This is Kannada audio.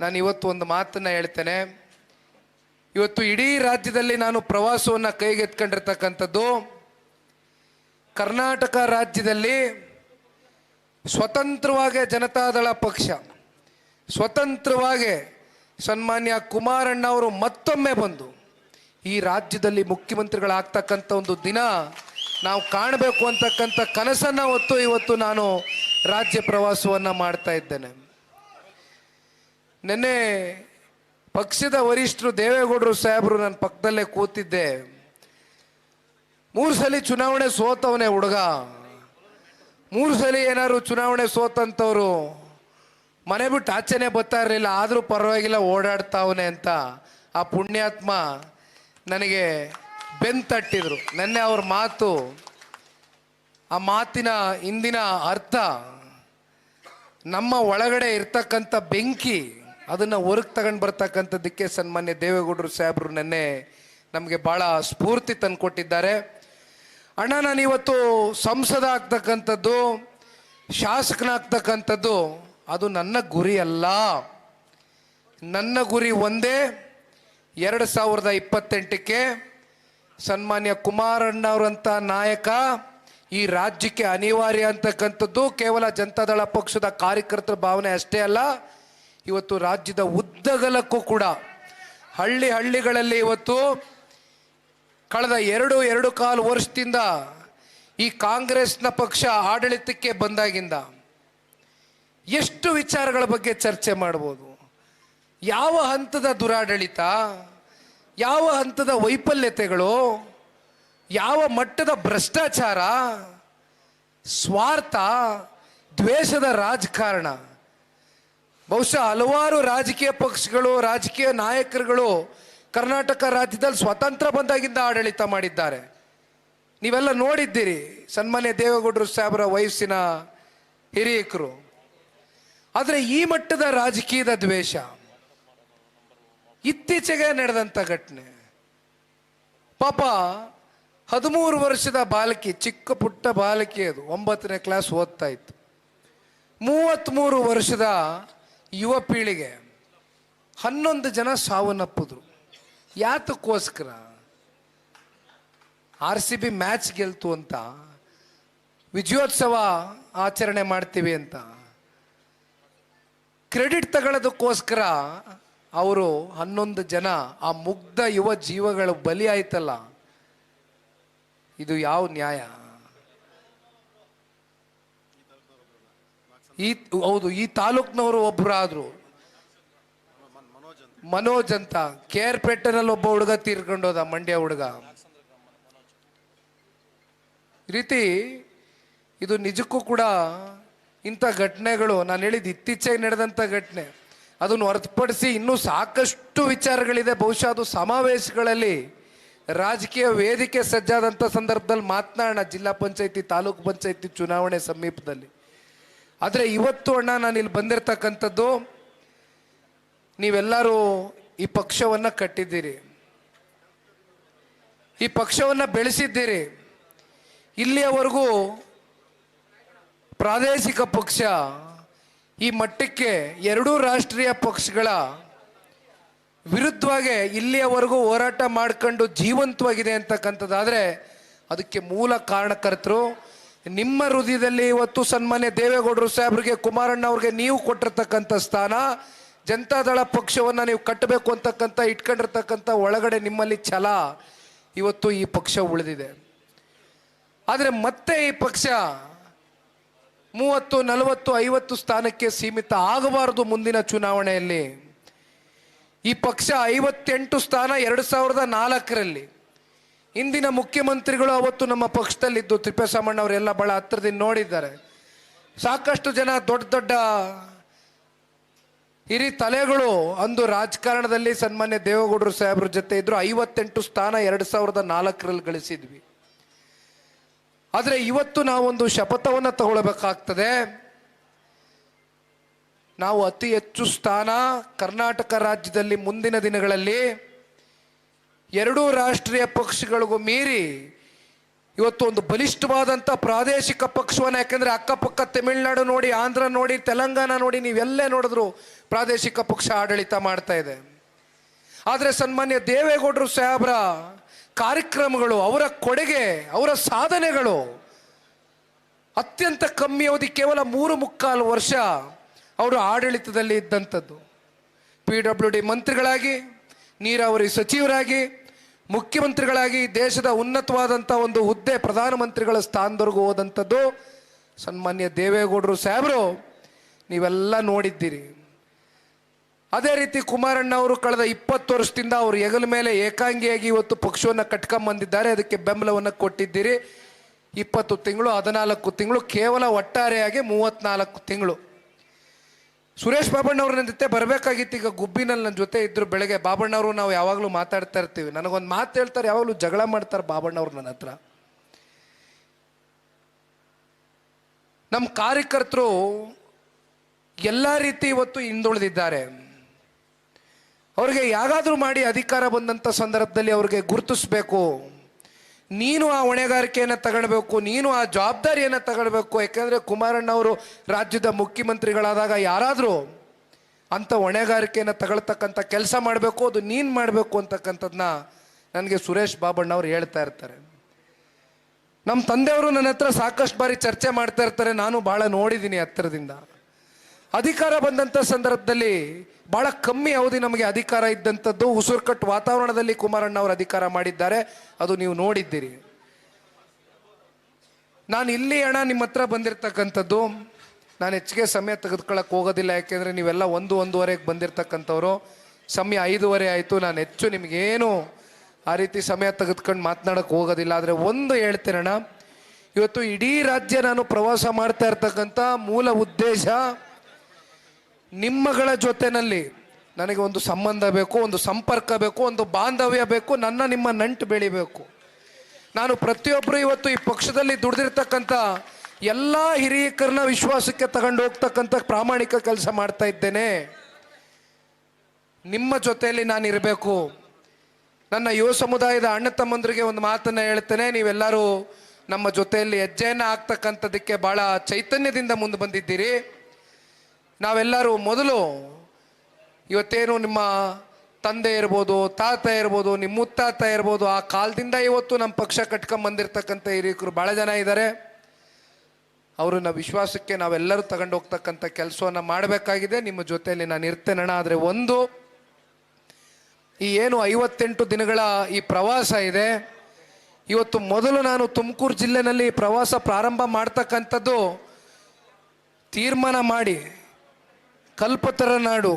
ನಾನು ಇವತ್ತು ಒಂದು ಮಾತನ್ನ ಹೇಳ್ತೇನೆ. ಇವತ್ತು ಇಡೀ ರಾಜ್ಯದಲ್ಲಿ ನಾನು ಪ್ರವಾಸವನ್ನು ಕೈಗೆತ್ಕೊಂಡಿರ್ತಕ್ಕಂಥದ್ದು ಕರ್ನಾಟಕ ರಾಜ್ಯದಲ್ಲಿ ಸ್ವತಂತ್ರವಾಗಿ ಜನತಾದಳ ಪಕ್ಷ, ಸ್ವತಂತ್ರವಾಗಿ ಸನ್ಮಾನ್ಯ ಕುಮಾರಣ್ಣ ಅವರು ಮತ್ತೊಮ್ಮೆ ಬಂದು ಈ ರಾಜ್ಯದಲ್ಲಿ ಮುಖ್ಯಮಂತ್ರಿಗಳಾಗ್ತಕ್ಕಂಥ ಒಂದು ದಿನ ನಾವು ಕಾಣಬೇಕು ಅಂತಕ್ಕಂಥ ಕನಸನ್ನು ಹೊತ್ತು ಇವತ್ತು ನಾನು ರಾಜ್ಯ ಪ್ರವಾಸವನ್ನು ಮಾಡ್ತಾ ಇದ್ದೇನೆ. ನಿನ್ನೆ ಪಕ್ಷದ ವರಿಷ್ಠರು ದೇವೇಗೌಡರು ಸಾಹೇಬರು ನನ್ನ ಪಕ್ಕದಲ್ಲೇ ಕೂತಿದ್ದೆ. ಮೂರು ಸಲ ಚುನಾವಣೆ ಸೋತವನೇ ಹುಡುಗ. ಮೂರು ಸಲ ಏನಾದ್ರು ಚುನಾವಣೆ ಸೋತಂತವ್ರು. ಮನೆ ಬಿಟ್ಟು ಆಚೆನೆ ಬರ್ತಾ ಇರಲಿಲ್ಲ, ಆದರೂ ಪರವಾಗಿಲ್ಲ ಓಡಾಡ್ತಾವನೆ ಅಂತ ಆ ಪುಣ್ಯಾತ್ಮ ನನಗೆ ಬೆನ್ ತಟ್ಟಿದ್ರು. ನೆನ್ನೆ ಅವ್ರ ಮಾತು, ಆ ಮಾತಿನ ಇಂದಿನ ಅರ್ಥ ನಮ್ಮ ಒಳಗಡೆ ಇರ್ತಕ್ಕಂಥ ಬೆಂಕಿ ಅದನ್ನು ಹೊರಗೆ ತಗೊಂಡು ಬರ್ತಕ್ಕಂಥದ್ದಕ್ಕೆ ಸನ್ಮಾನ್ಯ ದೇವೇಗೌಡರು ಸಾಹೇಬರು ನೆನ್ನೆ ನಮಗೆ ಭಾಳ ಸ್ಫೂರ್ತಿ ತಂದುಕೊಟ್ಟಿದ್ದಾರೆ. ಅಣ್ಣ, ನಾನು ಇವತ್ತು ಸಂಸದ ಆಗ್ತಕ್ಕಂಥದ್ದು, ಶಾಸಕನಾಗ್ತಕ್ಕಂಥದ್ದು, ಅದು ನನ್ನ ಗುರಿ ಅಲ್ಲ. ನನ್ನ ಗುರಿ ಒಂದೇ, ಎರಡು ಸಾವಿರದ ಇಪ್ಪತ್ತೆಂಟಕ್ಕೆ ಸನ್ಮಾನ್ಯ ಕುಮಾರಣ್ಣ ಅವರಂಥ ನಾಯಕ, ಈ ರಾಜ್ಯಕ್ಕೆ ಅನಿವಾರ್ಯ ಅಂತಕ್ಕಂಥದ್ದು ಕೇವಲ ಜನತಾದಳ ಪಕ್ಷದ ಕಾರ್ಯಕರ್ತರ ಭಾವನೆ ಅಷ್ಟೇ ಅಲ್ಲ ಇವತ್ತು ರಾಜ್ಯದ ಉದ್ದಗಲಕ್ಕೂ ಕೂಡ ಹಳ್ಳಿ ಹಳ್ಳಿಗಳಲ್ಲಿ ಇವತ್ತು ಕಳೆದ ಎರಡು ಎರಡು ಕಾಲು ವರ್ಷದಿಂದ ಈ ಕಾಂಗ್ರೆಸ್ನ ಪಕ್ಷ ಆಡಳಿತಕ್ಕೆ ಬಂದಾಗಿಂದ ಎಷ್ಟು ವಿಚಾರಗಳ ಬಗ್ಗೆ ಚರ್ಚೆ ಮಾಡ್ಬೋದು? ಯಾವ ಹಂತದ ದುರಾಡಳಿತ? ಯಾವ ಹಂತದ ವೈಫಲ್ಯತೆಗಳು? ಯಾವ ಮಟ್ಟದ ಭ್ರಷ್ಟಾಚಾರ? ಸ್ವಾರ್ಥ? ದ್ವೇಷದ ರಾಜಕಾರಣ? ಬಹುಶಃ ಹಲವಾರು ರಾಜಕೀಯ ಪಕ್ಷಗಳು, ರಾಜಕೀಯ ನಾಯಕರುಗಳು ಕರ್ನಾಟಕ ರಾಜ್ಯದಲ್ಲಿ ಸ್ವತಂತ್ರ ಬಂದಾಗಿಂದ ಆಡಳಿತ ಮಾಡಿದ್ದಾರೆ. ನೀವೆಲ್ಲ ನೋಡಿದ್ದೀರಿ ಸನ್ಮಾನ್ಯ ದೇವೇಗೌಡರು ಸಾಹೇಬರ ವಯಸ್ಸಿನ ಹಿರಿಯಕರು. ಆದರೆ ಈ ಮಟ್ಟದ ರಾಜಕೀಯದ ದ್ವೇಷ, ಇತ್ತೀಚೆಗೆ ನಡೆದಂಥ ಘಟನೆ. ಪಾಪ ಹದಿಮೂರು ವರ್ಷದ ಬಾಲಕಿ, ಚಿಕ್ಕ ಪುಟ್ಟ ಬಾಲಕಿ ಅದು, ಒಂಬತ್ತನೇ ಕ್ಲಾಸ್ ಓದ್ತಾ ಇತ್ತು. ಮೂವತ್ತ್ಮೂರು ವರ್ಷದ ಯುವ ಪೀಳಿಗೆ ಹನ್ನೊಂದು ಜನ ಸಾವನ್ನಪ್ಪಿದ್ರು. ಯಾತಕ್ಕೋಸ್ಕರ? ಆರ್ ಸಿ ಬಿ ಮ್ಯಾಚ್ ಗೆಲ್ತು ಅಂತ, ವಿಜಯೋತ್ಸವ ಆಚರಣೆ ಮಾಡ್ತೀವಿ ಅಂತ. ಕ್ರೆಡಿಟ್ ತಗೊಳ್ಳೋದಕ್ಕೋಸ್ಕರ ಅವರು ಹನ್ನೊಂದು ಜನ ಆ ಮುಗ್ಧ ಯುವ ಜೀವಗಳು ಬಲಿ ಆಯ್ತಲ್ಲ, ಇದು ಯಾವ ನ್ಯಾಯ? ಈ, ಹೌದು, ಈ ತಾಲೂಕ್ನವರು ಒಬ್ಬರಾದ್ರು ಮನೋಜ್ ಅಂತ. ಕೆ ಆರ್ ಪೇಟೆನಲ್ಲಿ ಒಬ್ಬ ಹುಡುಗ ತೀರ್ಕೊಂಡೋದ ಮಂಡ್ಯ ಹುಡುಗ. ರೀತಿ, ಇದು ನಿಜಕ್ಕೂ ಕೂಡ ಇಂಥ ಘಟನೆಗಳು, ನಾನು ಹೇಳಿದ ಇತ್ತೀಚೆಗೆ ನಡೆದಂಥ ಘಟನೆ, ಅದನ್ನು ಹೊರತುಪಡಿಸಿ ಇನ್ನೂ ಸಾಕಷ್ಟು ವಿಚಾರಗಳಿದೆ. ಬಹುಶಃ ಅದು ಸಮಾವೇಶಗಳಲ್ಲಿ ರಾಜಕೀಯ ವೇದಿಕೆ ಸಜ್ಜಾದಂಥ ಸಂದರ್ಭದಲ್ಲಿ ಮಾತನಾಡೋಣ. ಜಿಲ್ಲಾ ಪಂಚಾಯತಿ, ತಾಲೂಕು ಪಂಚಾಯತಿ ಚುನಾವಣೆ ಸಮೀಪದಲ್ಲಿ. ಆದರೆ ಇವತ್ತು ಅಣ್ಣ, ನಾನು ಇಲ್ಲಿ ಬಂದಿರತಕ್ಕಂಥದ್ದು, ನೀವೆಲ್ಲರೂ ಈ ಪಕ್ಷವನ್ನು ಕಟ್ಟಿದ್ದೀರಿ. ಈ ಪಕ್ಷವನ್ನು ಬೆಳೆಸಿದ್ದೀರಿ. ಇಲ್ಲಿಯವರೆಗೂ ಪ್ರಾದೇಶಿಕ ಪಕ್ಷ, ಈ ಮಟ್ಟಕ್ಕೆ ಎರಡೂ ರಾಷ್ಟ್ರೀಯ ಪಕ್ಷಗಳ ವಿರುದ್ಧವಾಗಿ ಇಲ್ಲಿಯವರೆಗೂ ಹೋರಾಟ ಮಾಡ್ಕೊಂಡು ಜೀವಂತವಾಗಿದೆ ಅಂತಕ್ಕಂಥದ್ದಾದರೆ, ಅದಕ್ಕೆ ಮೂಲ ಕಾರಣಕರ್ತರು ನಿಮ್ಮ ಹೃದಯದಲ್ಲಿ ಇವತ್ತು ಸನ್ಮಾನ್ಯ ದೇವೇಗೌಡರು ಸಾಹೇಬ್ರಿಗೆ, ಕುಮಾರಣ್ಣ ಅವ್ರಿಗೆ ನೀವು ಕೊಟ್ಟಿರ್ತಕ್ಕಂಥ ಸ್ಥಾನ, ಜನತಾದಳ ಪಕ್ಷವನ್ನು ನೀವು ಕಟ್ಟಬೇಕು ಅಂತಕ್ಕಂಥ, ಇಟ್ಕೊಂಡಿರ್ತಕ್ಕಂಥ ಒಳಗಡೆ ನಿಮ್ಮಲ್ಲಿ ಛಲ ಇವತ್ತು ಈ ಪಕ್ಷ ಉಳಿದಿದೆ. ಆದರೆ ಮತ್ತೆ ಈ ಪಕ್ಷ ಮೂವತ್ತು, ನಲವತ್ತು, ಐವತ್ತು ಸ್ಥಾನಕ್ಕೆ ಸೀಮಿತ ಆಗಬಾರದು ಮುಂದಿನ ಚುನಾವಣೆಯಲ್ಲಿ. ಈ ಪಕ್ಷ ಐವತ್ತೆಂಟು ಸ್ಥಾನ ಎರಡು ಸಾವಿರದ ನಾಲ್ಕರಲ್ಲಿ. ಇಂದಿನ ಮುಖ್ಯಮಂತ್ರಿಗಳು ಅವತ್ತು ನಮ್ಮ ಪಕ್ಷದಲ್ಲಿದ್ದು ತಿಪ್ಪೇಸ್ವಾಮಣ್ಣ ಅವರೆಲ್ಲ ಬಹಳ ಹತ್ತಿರದಿಂದ ನೋಡಿದ್ದಾರೆ. ಸಾಕಷ್ಟು ಜನ ದೊಡ್ಡ ದೊಡ್ಡ ಹಿರಿ ತಲೆಗಳು ಅಂದು ರಾಜಕಾರಣದಲ್ಲಿ ಸನ್ಮಾನ್ಯ ದೇವೇಗೌಡರು ಸಾಹೇಬ್ರ ಜೊತೆ ಇದ್ರು. ಐವತ್ತೆಂಟು ಸ್ಥಾನ ಎರಡು ಸಾವಿರದ ನಾಲ್ಕರಲ್ಲಿ ಗಳಿಸಿದ್ವಿ. ಆದರೆ ಇವತ್ತು ನಾವೊಂದು ಶಪಥವನ್ನು ತಗೊಳ್ಬೇಕಾಗ್ತದೆ. ನಾವು ಅತಿ ಹೆಚ್ಚು ಸ್ಥಾನ ಕರ್ನಾಟಕ ರಾಜ್ಯದಲ್ಲಿ ಮುಂದಿನ ದಿನಗಳಲ್ಲಿ ಎರಡೂ ರಾಷ್ಟ್ರೀಯ ಪಕ್ಷಗಳಿಗೂ ಮೀರಿ ಇವತ್ತು ಒಂದು ಬಲಿಷ್ಠವಾದಂಥ ಪ್ರಾದೇಶಿಕ ಪಕ್ಷವನ್ನು, ಯಾಕೆಂದರೆ ಅಕ್ಕಪಕ್ಕ ತಮಿಳುನಾಡು ನೋಡಿ, ಆಂಧ್ರ ನೋಡಿ, ತೆಲಂಗಾಣ ನೋಡಿ, ನೀವೆಲ್ಲೇ ನೋಡಿದ್ರು ಪ್ರಾದೇಶಿಕ ಪಕ್ಷ ಆಡಳಿತ ಮಾಡ್ತಾ ಇದೆ. ಆದರೆ ಸನ್ಮಾನ್ಯ ದೇವೇಗೌಡರು ಸಾಹೇಬ್ರ ಕಾರ್ಯಕ್ರಮಗಳು, ಅವರ ಕೊಡುಗೆ, ಅವರ ಸಾಧನೆಗಳು ಅತ್ಯಂತ ಕಮ್ಮಿ ಅವಧಿ ಕೇವಲ ಮೂರು ಮುಕ್ಕಾಲು ವರ್ಷ ಅವರು ಆಡಳಿತದಲ್ಲಿ ಇದ್ದಂಥದ್ದು. ಪಿ ಡಬ್ಲ್ಯೂ ಡಿ ಮಂತ್ರಿಗಳಾಗಿ, ನೀರಾವರಿ ಸಚಿವರಾಗಿ ಮುಖ್ಯಮಂತ್ರಿಗಳಾಗಿ ದೇಶದ ಉನ್ನತವಾದಂಥ ಒಂದು ಹುದ್ದೆ ಪ್ರಧಾನಮಂತ್ರಿಗಳ ಸ್ಥಾನದವರೆಗೂ ಹೋದಂಥದ್ದು ಸನ್ಮಾನ್ಯ ದೇವೇಗೌಡರು ಸಾಹೇಬರು, ನೀವೆಲ್ಲ ನೋಡಿದ್ದೀರಿ. ಅದೇ ರೀತಿ ಕುಮಾರಣ್ಣ ಅವರು ಕಳೆದ ಇಪ್ಪತ್ತು ವರ್ಷದಿಂದ ಅವರು ಹೆಗಲ ಮೇಲೆ ಏಕಾಂಗಿಯಾಗಿ ಇವತ್ತು ಪಕ್ಷವನ್ನು ಕಟ್ಕೊಂಬಂದಿದ್ದಾರೆ, ಅದಕ್ಕೆ ಬೆಂಬಲವನ್ನು ಕೊಟ್ಟಿದ್ದೀರಿ. ಇಪ್ಪತ್ತು ತಿಂಗಳು, ಹದಿನಾಲ್ಕು ತಿಂಗಳು, ಕೇವಲ ಒಟ್ಟಾರೆಯಾಗಿ ಮೂವತ್ತ್ನಾಲ್ಕು ತಿಂಗಳು. ಸುರೇಶ್ ಬಾಬಣ್ಣವ್ರ ನನ್ನ ಜೊತೆ ಬರಬೇಕಾಗಿತ್ತು, ಈಗ ಗುಬ್ಬಿನಲ್ಲಿ ನನ್ನ ಜೊತೆ ಇದ್ರು ಬೆಳಗ್ಗೆ. ಬಾಬಣ್ಣವರು ನಾವು ಯಾವಾಗಲೂ ಮಾತಾಡ್ತಾ ಇರ್ತೀವಿ. ನನಗೊಂದು ಮಾತು ಹೇಳ್ತಾರೆ, ಯಾವಾಗಲೂ ಜಗಳ ಮಾಡ್ತಾರೆ ಬಾಬಣ್ಣವ್ರು ನನ್ನ ಹತ್ರ. ನಮ್ಮ ಕಾರ್ಯಕರ್ತರು ಎಲ್ಲ ರೀತಿ ಇವತ್ತು ಹಿಂದುಳಿದಿದ್ದಾರೆ. ಅವ್ರಿಗೆ ಯಾಗಾದರೂ ಮಾಡಿ ಅಧಿಕಾರ ಬಂದಂಥ ಸಂದರ್ಭದಲ್ಲಿ ಅವ್ರಿಗೆ ಗುರುತಿಸ್ಬೇಕು. ನೀನು ಆ ಹೊಣೆಗಾರಿಕೆಯನ್ನು ತಗೊಳ್ಬೇಕು, ನೀನು ಆ ಜವಾಬ್ದಾರಿಯನ್ನು ತಗೊಳ್ಬೇಕು. ಯಾಕೆಂದರೆ ಕುಮಾರಣ್ಣ ಅವರು ರಾಜ್ಯದ ಮುಖ್ಯಮಂತ್ರಿಗಳಾದಾಗ ಯಾರಾದರೂ ಅಂಥ ಹೊಣೆಗಾರಿಕೆಯನ್ನು ತಗೊಳ್ತಕ್ಕಂಥ ಕೆಲಸ ಮಾಡಬೇಕು, ಅದು ನೀನು ಮಾಡಬೇಕು ಅಂತಕ್ಕಂಥದ್ದನ್ನ ನನಗೆ ಸುರೇಶ್ ಬಾಬಣ್ಣವ್ರು ಹೇಳ್ತಾ ಇರ್ತಾರೆ. ನಮ್ಮ ತಂದೆಯವರು ನನ್ನ ಹತ್ರ ಸಾಕಷ್ಟು ಬಾರಿ ಚರ್ಚೆ ಮಾಡ್ತಾ ಇರ್ತಾರೆ, ನಾನು ಭಾಳ ನೋಡಿದ್ದೀನಿ ಹತ್ತಿರದಿಂದ ಅಧಿಕಾರ ಬಂದಂಥ ಸಂದರ್ಭದಲ್ಲಿ ಬಹಳ ಕಮ್ಮಿ ಅವಧಿ ನಮಗೆ ಅಧಿಕಾರ ಇದ್ದಂಥದ್ದು ಉಸುರುಕಟ್ಟು ವಾತಾವರಣದಲ್ಲಿ ಕುಮಾರಣ್ಣ ಅವರು ಅಧಿಕಾರ ಮಾಡಿದ್ದಾರೆ. ಅದು ನೀವು ನೋಡಿದ್ದೀರಿ. ನಾನು ಇಲ್ಲಿ ಹಣ ನಿಮ್ಮ ಹತ್ರ ಬಂದಿರತಕ್ಕಂಥದ್ದು. ನಾನು ಹೆಚ್ಚಿಗೆ ಸಮಯ ತೆಗೆದುಕೊಳ್ಳಕ್ಕೆ ಹೋಗೋದಿಲ್ಲ, ಯಾಕೆಂದರೆ ನೀವೆಲ್ಲ ಒಂದು ಒಂದೂವರೆಗೆ ಬಂದಿರತಕ್ಕಂಥವ್ರು. ಸಮಯ ಐದೂವರೆ ಆಯಿತು, ನಾನು ಹೆಚ್ಚು ನಿಮಗೇನು ಆ ರೀತಿ ಸಮಯ ತೆಗೆದುಕೊಂಡು ಮಾತನಾಡೋಕ್ಕೆ ಹೋಗೋದಿಲ್ಲ. ಆದರೆ ಒಂದು ಹೇಳ್ತೀರಣ್ಣ ಇವತ್ತು ಇಡೀ ರಾಜ್ಯ ನಾನು ಪ್ರವಾಸ ಮಾಡ್ತಾ ಇರ್ತಕ್ಕಂಥ ಮೂಲ ಉದ್ದೇಶ ನಿಮ್ಮಗಳ ಜೊತೆನಲ್ಲಿ ನನಗೆ ಒಂದು ಸಂಬಂಧ ಬೇಕು, ಒಂದು ಸಂಪರ್ಕ ಬೇಕು, ಒಂದು ಬಾಂಧವ್ಯ ಬೇಕು, ನನ್ನ ನಿಮ್ಮ ನಂಟು ಬೆಳಿಬೇಕು. ನಾನು ಪ್ರತಿಯೊಬ್ಬರು ಇವತ್ತು ಈ ಪಕ್ಷದಲ್ಲಿ ದುಡಿದಿರ್ತಕ್ಕಂಥ ಎಲ್ಲ ಹಿರಿಯಕರನ್ನ ವಿಶ್ವಾಸಕ್ಕೆ ತಗೊಂಡು ಹೋಗ್ತಕ್ಕಂಥ ಪ್ರಾಮಾಣಿಕ ಕೆಲಸ ಮಾಡ್ತಾ ಇದ್ದೇನೆ. ನಿಮ್ಮ ಜೊತೆಯಲ್ಲಿ ನಾನು ಇರಬೇಕು. ನನ್ನ ಯುವ ಸಮುದಾಯದ ಅಣ್ಣ ತಮ್ಮಂದರಿಗೆ ಒಂದು ಮಾತನ್ನು ಹೇಳ್ತೇನೆ. ನೀವೆಲ್ಲರೂ ನಮ್ಮ ಜೊತೆಯಲ್ಲಿ ಹೆಜ್ಜೆಯನ್ನು ಹಾಕ್ತಕ್ಕಂಥದ್ದಕ್ಕೆ ಭಾಳ ಚೈತನ್ಯದಿಂದ ಮುಂದೆ ಬಂದಿದ್ದೀರಿ. ನಾವೆಲ್ಲರೂ ಮೊದಲು ಇವತ್ತೇನು ನಿಮ್ಮ ತಂದೆ ಇರ್ಬೋದು, ತಾತ ಇರ್ಬೋದು, ನಿಮ್ಮ ಮುತ್ತಾತ ಇರ್ಬೋದು, ಆ ಕಾಲದಿಂದ ಇವತ್ತು ನಮ್ಮ ಪಕ್ಷ ಕಟ್ಕೊಂಬಂದಿರ್ತಕ್ಕಂಥ ಹಿರಿಯಕರು ಭಾಳ ಜನ ಇದ್ದಾರೆ ಅವ್ರನ್ನ ವಿಶ್ವಾಸಕ್ಕೆ ನಾವೆಲ್ಲರೂ ತಗೊಂಡು ಹೋಗ್ತಕ್ಕಂಥ ಕೆಲಸವನ್ನು ಮಾಡಬೇಕಾಗಿದೆ. ನಿಮ್ಮ ಜೊತೆಯಲ್ಲಿ ನಾನು ಇರ್ತೇನಣ್ಣ, ಆದರೆ ಒಂದು, ಈ ಏನು ಐವತ್ತೆಂಟು ದಿನಗಳ ಈ ಪ್ರವಾಸ ಇದೆ. ಇವತ್ತು ಮೊದಲು ನಾನು ತುಮಕೂರು ಜಿಲ್ಲೆನಲ್ಲಿ ಪ್ರವಾಸ ಪ್ರಾರಂಭ ಮಾಡ್ತಕ್ಕಂಥದ್ದು ತೀರ್ಮಾನ ಮಾಡಿ ಕಲ್ಪತರ ನಾಡು